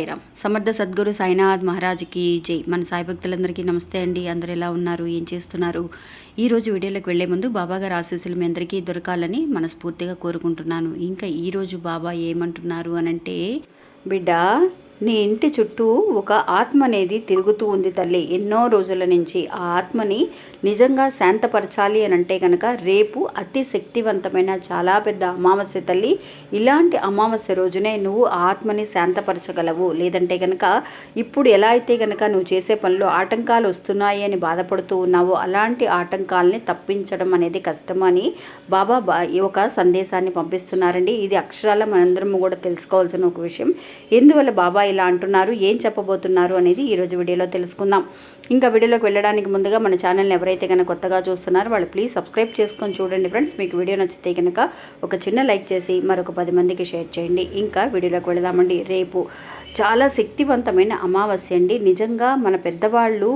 సాయిరామ్ సమర్థ సద్గురు సాయినాథ్ మహారాజ్కి జై. మన సాయి భక్తులందరికీ నమస్తే అండి. అందరు ఎలా ఉన్నారు? ఏం చేస్తున్నారు? ఈ రోజు వీడియోలోకి వెళ్ళే ముందు బాబాగారు ఆశీస్సులు మీ అందరికీ దొరకాలని మనస్ఫూర్తిగా కోరుకుంటున్నాను. ఇంకా ఈ రోజు బాబా ఏమంటున్నారు అనంటే బిడ్డ నీ ఇంటి చుట్టూ ఒక ఆత్మ అనేది తిరుగుతూ ఉంది తల్లి. ఎన్నో రోజుల నుంచి ఆ ఆత్మని నిజంగా శాంతపరచాలి అని అంటే కనుక రేపు అతి శక్తివంతమైన చాలా పెద్ద అమావాస్య తల్లి ఇలాంటి అమావాస్య రోజునే నువ్వు ఆత్మని శాంతపరచగలవు. లేదంటే కనుక ఇప్పుడు ఎలా అయితే కనుక నువ్వు చేసే పనులు ఆటంకాలు వస్తున్నాయి అని బాధపడుతూ ఉన్నావో అలాంటి ఆటంకాలని తప్పించడం అనేది కష్టమని బాబా బా- ఈ ఒక సందేశాన్ని పంపిస్తున్నారండి. ఇది అక్షరాల మనందరం కూడా తెలుసుకోవాల్సిన ఒక విషయం. ఎందువల్ల బాబా ఇలా అంటున్నారు ఏం చెప్పబోతున్నారు అనేది ఈరోజు వీడియోలో తెలుసుకుందాం. ఇంకా వీడియోలోకి వెళ్ళడానికి ముందుగా మన ఛానల్ని ఎవరైతే కనుక కొత్తగా చూస్తున్నారో వాళ్ళు ప్లీజ్ సబ్స్క్రైబ్ చేసుకొని చూడండి ఫ్రెండ్స్. మీకు వీడియో నచ్చితే కనుక ఒక చిన్న లైక్ చేసి మరొక పది మందికి షేర్ చేయండి. ఇంకా వీడియోలోకి వెళదామండి. రేపు చాలా శక్తివంతమైన అమావాస్య అండి. నిజంగా మన పెద్దవాళ్ళు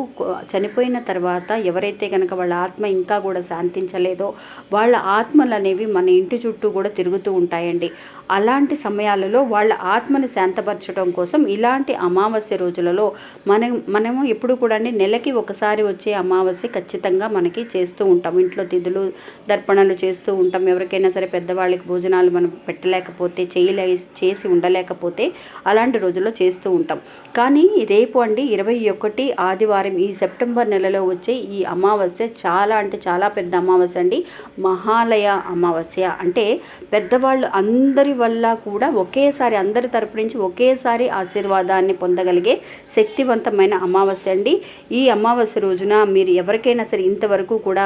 చనిపోయిన తర్వాత ఎవరైతే కనుక వాళ్ళ ఆత్మ ఇంకా కూడా శాంతించలేదో వాళ్ళ ఆత్మలు అనేవి మన ఇంటి చుట్టూ కూడా తిరుగుతూ ఉంటాయండి. అలాంటి సమయాలలో వాళ్ళ ఆత్మని శాంతపరచడం కోసం ఇలాంటి అమావాస్య రోజులలో మనం మనము ఎప్పుడు కూడా నెలకి ఒకసారి వచ్చే అమావాస్య ఖచ్చితంగా మనకి చేస్తూ ఉంటాం. ఇంట్లో తిథులు దర్పణలు చేస్తూ ఉంటాం. ఎవరికైనా సరే పెద్దవాళ్ళకి భోజనాలు మనం పెట్టలేకపోతే చేయలే చేసి ఉండలేకపోతే అలాంటి రోజుల్లో చేస్తూ ఉంటాం. కానీ రేపు అండి ఇరవై ఒకటి ఆదివారం ఈ సెప్టెంబర్ నెలలో వచ్చే ఈ అమావాస్య చాలా అంటే చాలా పెద్ద అమావాస్య అండి. మహాలయ అమావాస్య. అంటే పెద్దవాళ్ళు అందరి వల్ల కూడా ఒకేసారి అందరి తరపు నుంచి ఒకేసారి ఆశీర్వాదాన్ని పొందగలిగే శక్తివంతమైన అమావాస్య అండి. ఈ అమావాస్య రోజున మీరు ఎవరికైనా సరే ఇంతవరకు కూడా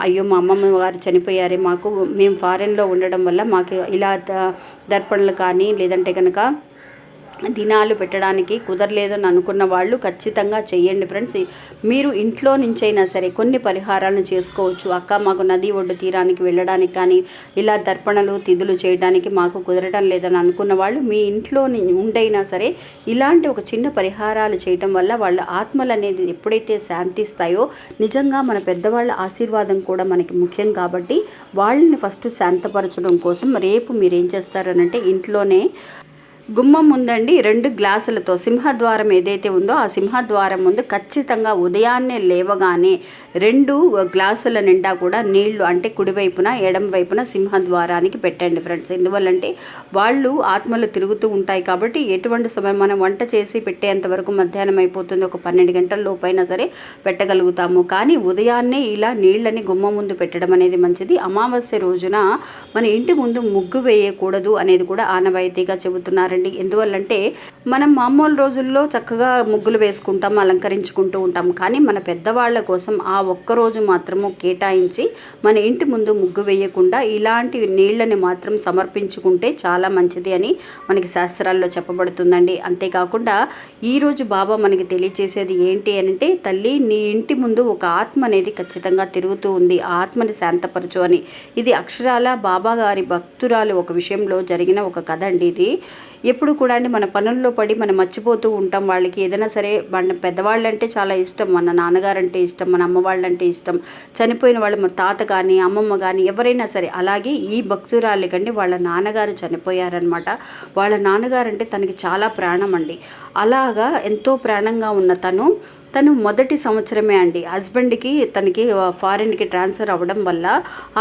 అయ్యో మా అమ్మమ్మ వారు చనిపోయారే మాకు మేము ఫారెన్లో ఉండడం వల్ల మాకు ఇలా ద- దర్పణలు కానీ లేదంటే కనుక దినాలు పెట్టడానికి కుదరలేదని అనుకున్న వాళ్ళు ఖచ్చితంగా చేయండి ఫ్రెండ్స్. మీరు ఇంట్లో నుంచైనా సరే కొన్ని పరిహారాలను చేసుకోవచ్చు. అక్క మాకు నది ఒడ్డు తీరానికి వెళ్ళడానికి కానీ ఇలా దర్పణలు తిథులు చేయడానికి మాకు కుదరడం లేదని అనుకున్న వాళ్ళు మీ ఇంట్లో ఉండైనా సరే ఇలాంటి ఒక చిన్న పరిహారాలు చేయటం వల్ల వాళ్ళ ఆత్మలు అనేది ఎప్పుడైతే శాంతిస్తాయో నిజంగా మన పెద్దవాళ్ళ ఆశీర్వాదం కూడా మనకి ముఖ్యం కాబట్టి వాళ్ళని ఫస్ట్ శాంతపరచడం కోసం రేపు మీరు ఏం చేస్తారనంటే ఇంట్లోనే గుమ్మం ముందండి రెండు గ్లాసులతో సింహద్వారం ఏదైతే ఉందో ఆ సింహద్వారం ముందు ఖచ్చితంగా ఉదయాన్నే లేవగానే రెండు గ్లాసుల నిండా కూడా నీళ్ళు అంటే కుడివైపున ఎడం వైపున సింహద్వారానికి పెట్టండి ఫ్రెండ్స్. ఎందువల్లంటే వాళ్ళు ఆత్మలు తిరుగుతూ ఉంటాయి కాబట్టి ఎటువంటి సమయం మనం వంట చేసి పెట్టేంత వరకు మధ్యాహ్నం అయిపోతుంది. ఒక పన్నెండు గంటల లోపైనా సరే పెట్టగలుగుతాము. కానీ ఉదయాన్నే ఇలా నీళ్ళని గుమ్మం ముందు పెట్టడం అనేది మంచిది. అమావాస్య రోజున మన ఇంటి ముందు ముగ్గు వేయకూడదు అనేది కూడా ఆనవాయితీగా చెబుతున్నారండి. ఎందువల్లంటే మనం మామూలు రోజుల్లో చక్కగా ముగ్గులు వేసుకుంటాం అలంకరించుకుంటూ ఉంటాం. కానీ మన పెద్దవాళ్ళ కోసం ఆ ఒక్క రోజు మాత్రము కేటాయించి మన ఇంటి ముందు ముగ్గు వేయకుండా ఇలాంటి నీళ్ళని మాత్రం సమర్పించుకుంటే చాలా మంచిది అని మనకి శాస్త్రాల్లో చెప్పబడుతుందండి. అంతేకాకుండా ఈరోజు బాబా మనకి తెలియచేసేది ఏంటి అని అంటే తల్లి నీ ఇంటి ముందు ఒక ఆత్మ అనేది ఖచ్చితంగా తిరుగుతూ ఉంది. ఆ ఆత్మని శాంతపరచు అని. ఇది అక్షరాల బాబా గారి భక్తురాలు ఒక విషయంలో జరిగిన ఒక కథ అండి ఇది. ఎప్పుడు కూడా అండి మన పనుల్లో పడి మనం మర్చిపోతూ ఉంటాం వాళ్ళకి. ఏదైనా సరే మన పెద్దవాళ్ళు అంటే చాలా ఇష్టం. మన నాన్నగారు అంటే ఇష్టం మన అమ్మ వాళ్ళంటే ఇష్టం. చనిపోయిన వాళ్ళు మా తాత కానీ అమ్మమ్మ కానీ ఎవరైనా సరే అలాగే ఈ భక్తురాలికండి వాళ్ళ నాన్నగారు చనిపోయారనమాట వాళ్ళ నాన్నగారు అంటే తనకి చాలా ప్రాణం అండి. అలాగా ఎంతో ప్రాణంగా ఉన్న తను తను మొదటి సంవత్సరమే అండి. హస్బెండ్కి తనకి ఫారిన్కి ట్రాన్స్ఫర్ అవ్వడం వల్ల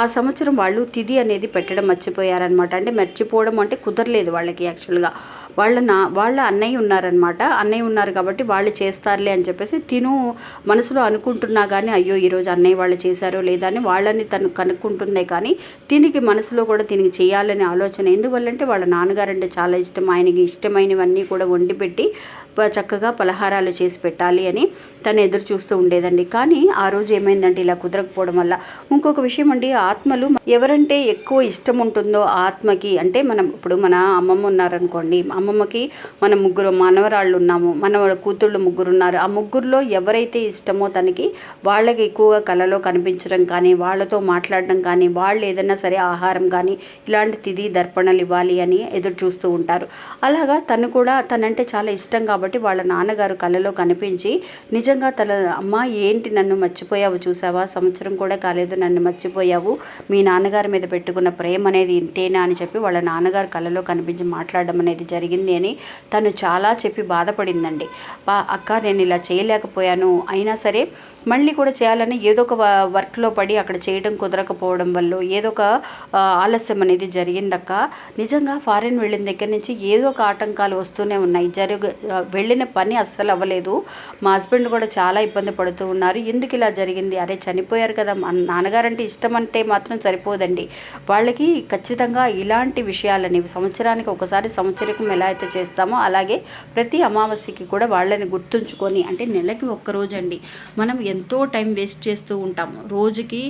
ఆ సంవత్సరం వాళ్ళు తిది అనేది పెట్టడం మర్చిపోయారనమాట అంటే మర్చిపోవడం అంటే కుదరలేదు వాళ్ళకి యాక్చువల్గా. వాళ్ళ నా వాళ్ళ అన్నయ్య ఉన్నారనమాట అన్నయ్య ఉన్నారు కాబట్టి వాళ్ళు చేస్తారులే అని చెప్పేసి తిను మనసులో అనుకుంటున్నా కానీ అయ్యో ఈరోజు అన్నయ్య వాళ్ళు చేశారో లేదా అని వాళ్ళని తను కనుక్కుంటుందే కానీ దీనికి మనసులో కూడా దీనికి చేయాలనే ఆలోచన. ఎందువల్లంటే వాళ్ళ నాన్నగారంటే చాలా ఇష్టం. ఆయనకి ఇష్టమైనవన్నీ కూడా వండి పెట్టి చక్కగా పలహారాలు చేసి పెట్టాలి అని తను ఎదురు చూస్తూ ఉండేదండి. కానీ ఆ రోజు ఏమైందంటే ఇలా కుదరకపోవడం వల్ల ఇంకొక విషయం అండి ఆత్మలు ఎవరంటే ఎక్కువ ఇష్టం ఉంటుందో ఆత్మకి అంటే మనం ఇప్పుడు మన అమ్మమ్మ ఉన్నారనుకోండి అమ్మమ్మకి మన ముగ్గురు మనవరాళ్ళు ఉన్నాము మన కూతుళ్ళు ముగ్గురు ఉన్నారు ఆ ముగ్గురులో ఎవరైతే ఇష్టమో తనకి వాళ్ళకి ఎక్కువగా కళలో కనిపించడం కానీ వాళ్ళతో మాట్లాడడం కానీ వాళ్ళు ఏదైనా సరే ఆహారం కానీ ఇలాంటి తిథి దర్పణలు ఇవ్వాలి అని ఎదురు చూస్తూ ఉంటారు. అలాగా తను కూడా తనంటే చాలా ఇష్టంగా కాబట్టి వాళ్ళ నాన్నగారు కలలో కనిపించి నిజంగా తన అమ్మ ఏంటి నన్ను మర్చిపోయావు చూసావా? సంవత్సరం కూడా కాలేదు నన్ను మర్చిపోయావు. మీ నాన్నగారి మీద పెట్టుకున్న ప్రేమ అనేది ఇంతేనా? అని చెప్పి వాళ్ళ నాన్నగారు కలలో కనిపించి మాట్లాడడం అనేది జరిగింది అని తను చాలా చెప్పి బాధపడిందండి. అక్క నేను ఇలా చేయలేకపోయాను. అయినా సరే మళ్ళీ కూడా చేయాలని ఏదో ఒక వ- వర్క్లో పడి అక్కడ చేయడం కుదరకపోవడం వల్ల ఏదో ఒక ఆలస్యం అనేది జరిగిందక్క. నిజంగా ఫారెన్ వెళ్ళిన దగ్గర నుంచి ఏదో ఒక ఆటంకాలు వస్తూనే ఉన్నాయి. జరుగు వెళ్ళిన పని అస్సలు అవ్వలేదు. మా హస్బెండ్ కూడా చాలా ఇబ్బంది పడుతూ ఉన్నారు. ఎందుకు ఇలా జరిగింది? అరే చనిపోయారు కదా. మా నాన్నగారంటే ఇష్టం అంటే మాత్రం సరిపోదండి. వాళ్ళకి ఖచ్చితంగా ఇలాంటి విషయాలని సంవత్సరానికి ఒకసారి సంవత్సరకం ఎలా అయితే చేస్తామో అలాగే ప్రతి అమావాస్యకి కూడా వాళ్ళని గుర్తుంచుకొని అంటే నెలకి ఒక్క రోజు అండి మనం ఎంతో టైం వేస్ట్ చేస్తూ ఉంటాం రోజుకి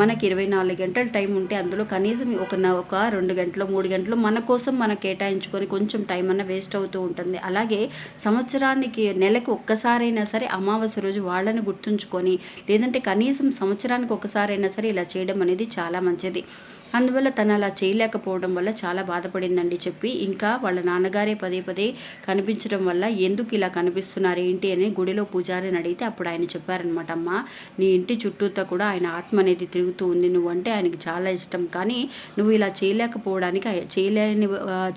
మనకి ఇరవై నాలుగు గంటల టైం ఉంటే అందులో కనీసం ఒక ఒక రెండు గంటలు మూడు గంటలు మన కోసం మనం కేటాయించుకొని కొంచెం టైం అన్న వేస్ట్ అవుతూ ఉంటుంది. అలాగే సంవత్సరానికి నెలకు ఒక్కసారైనా సరే అమావాస్య రోజు వాళ్ళని గుర్తుంచుకొని లేదంటే కనీసం సంవత్సరానికి ఒకసారైనా సరే ఇలా చేయడం అనేది చాలా మంచిది. అందువల్ల తను అలా చేయలేకపోవడం వల్ల చాలా బాధపడిందండి చెప్పి. ఇంకా వాళ్ళ నాన్నగారే పదే పదే కనిపించడం వల్ల ఎందుకు ఇలా కనిపిస్తున్నారు ఏంటి అని గుడిలో పూజారిని అడిగితే అప్పుడు ఆయన చెప్పారనమాట అమ్మ నీ ఇంటి చుట్టూతో కూడా ఆయన ఆత్మ అనేది తిరుగుతూ ఉంది. నువ్వు అంటే ఆయనకి చాలా ఇష్టం. కానీ నువ్వు ఇలా చేయలేకపోవడానికి చేయలేని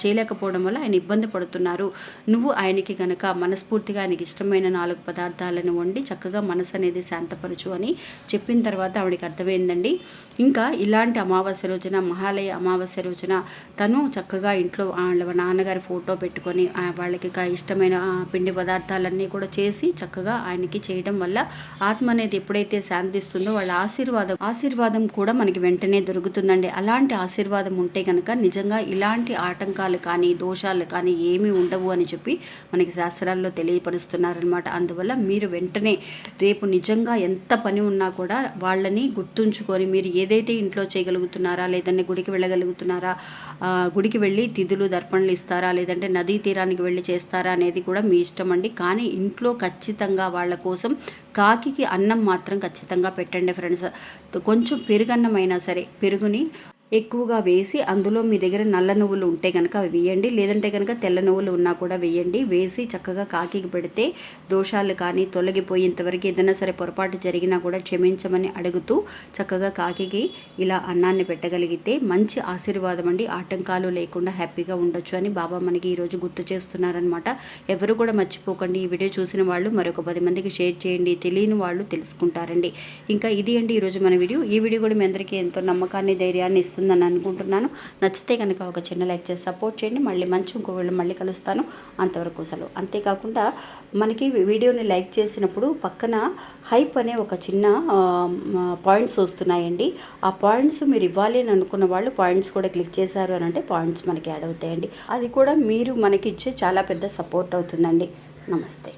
చేయలేకపోవడం వల్ల ఆయన ఇబ్బంది పడుతున్నారు. నువ్వు ఆయనకి కనుక మనస్ఫూర్తిగా ఆయనకి ఇష్టమైన నాలుగు పదార్థాలను వండి చక్కగా మనసు అనేది శాంతపరచు అని చెప్పిన తర్వాత ఆవిడకి అర్థమైందండి. ఇంకా ఇలాంటి అమావాస్య రోజున మహాలయ అమావాస్య రోజున తను చక్కగా ఇంట్లో వాళ్ళ నాన్నగారి ఫోటో పెట్టుకొని వాళ్ళకి ఇష్టమైన పిండి పదార్థాలన్నీ కూడా చేసి చక్కగా ఆయనకి చేయడం వల్ల ఆత్మ అనేది ఎప్పుడైతే శాంతిస్తుందో వాళ్ళ ఆశీర్వాదం ఆశీర్వాదం కూడా మనకి వెంటనే దొరుకుతుందండి. అలాంటి ఆశీర్వాదం ఉంటే కనుక నిజంగా ఇలాంటి ఆటంకాలు కానీ దోషాలు కానీ ఏమీ ఉండవు అని చెప్పి మనకి శాస్త్రాల్లో తెలియపరుస్తున్నారనమాట అందువల్ల మీరు వెంటనే రేపు నిజంగా ఎంత పని ఉన్నా కూడా వాళ్ళని గుర్తుంచుకొని మీరు ఏదైతే ఇంట్లో చేయగలుగుతున్నారా లేదంటే గుడికి వెళ్ళగలుగుతున్నారా? ఆ, గుడికి వెళ్ళి తిథులు దర్పణలు ఇస్తారా? లేదంటే నదీ తీరానికి వెళ్ళి చేస్తారా అనేది కూడా మీ ఇష్టం అండి కానీ ఇంట్లో ఖచ్చితంగా వాళ్ళ కోసం కాకికి అన్నం మాత్రం ఖచ్చితంగా పెట్టండి ఫ్రెండ్స్. కొంచెం పెరుగన్నమైనా అయినా సరే పెరుగుని ఎక్కువగా వేసి అందులో మీ దగ్గర నల్ల నువ్వులు ఉంటే కనుక అవి వేయండి. లేదంటే కనుక తెల్ల నువ్వులు ఉన్నా కూడా వేయండి. వేసి చక్కగా కాకికి పెడితే దోషాలు కానీ తొలగిపోయేంతవరకు ఏదైనా సరే పొరపాటు జరిగినా కూడా క్షమించమని అడుగుతూ చక్కగా కాకికి ఇలా అన్నాన్ని పెట్టగలిగితే మంచి ఆశీర్వాదం అండి. ఆటంకాలు లేకుండా హ్యాపీగా ఉండొచ్చు అని బాబా మనకి ఈరోజు గుర్తు చేస్తున్నారనమాట ఎవరు కూడా మర్చిపోకండి. ఈ వీడియో చూసిన వాళ్ళు మరొక పది మందికి షేర్ చేయండి. తెలియని వాళ్ళు తెలుసుకుంటారండి. ఇంకా ఇది అండి ఈరోజు మన వీడియో. ఈ వీడియో కూడా మీ అందరికీ ఎంతో నమ్మకాన్ని ధైర్యాన్ని ఇస్తుందని అనుకుంటున్నాను. నచ్చితే కనుక ఒక చిన్న లైక్ చేసి సపోర్ట్ చేయండి. మళ్ళీ మంచి ఇంకో వీళ్ళు మళ్ళీ కలుస్తాను. అంతవరకు సెలవు. అంతేకాకుండా మనకి వీడియోని లైక్ చేసినప్పుడు పక్కన హైప్ అనే ఒక చిన్న పాయింట్స్ వస్తున్నాయండి. ఆ పాయింట్స్ మీరు ఇవ్వాలి అని అనుకున్న వాళ్ళు పాయింట్స్ కూడా క్లిక్ చేశారు అని అంటే పాయింట్స్ మనకి యాడ్ అవుతాయండి. అది కూడా మీరు మనకి ఇచ్చే చాలా పెద్ద సపోర్ట్ అవుతుందండి. నమస్తే.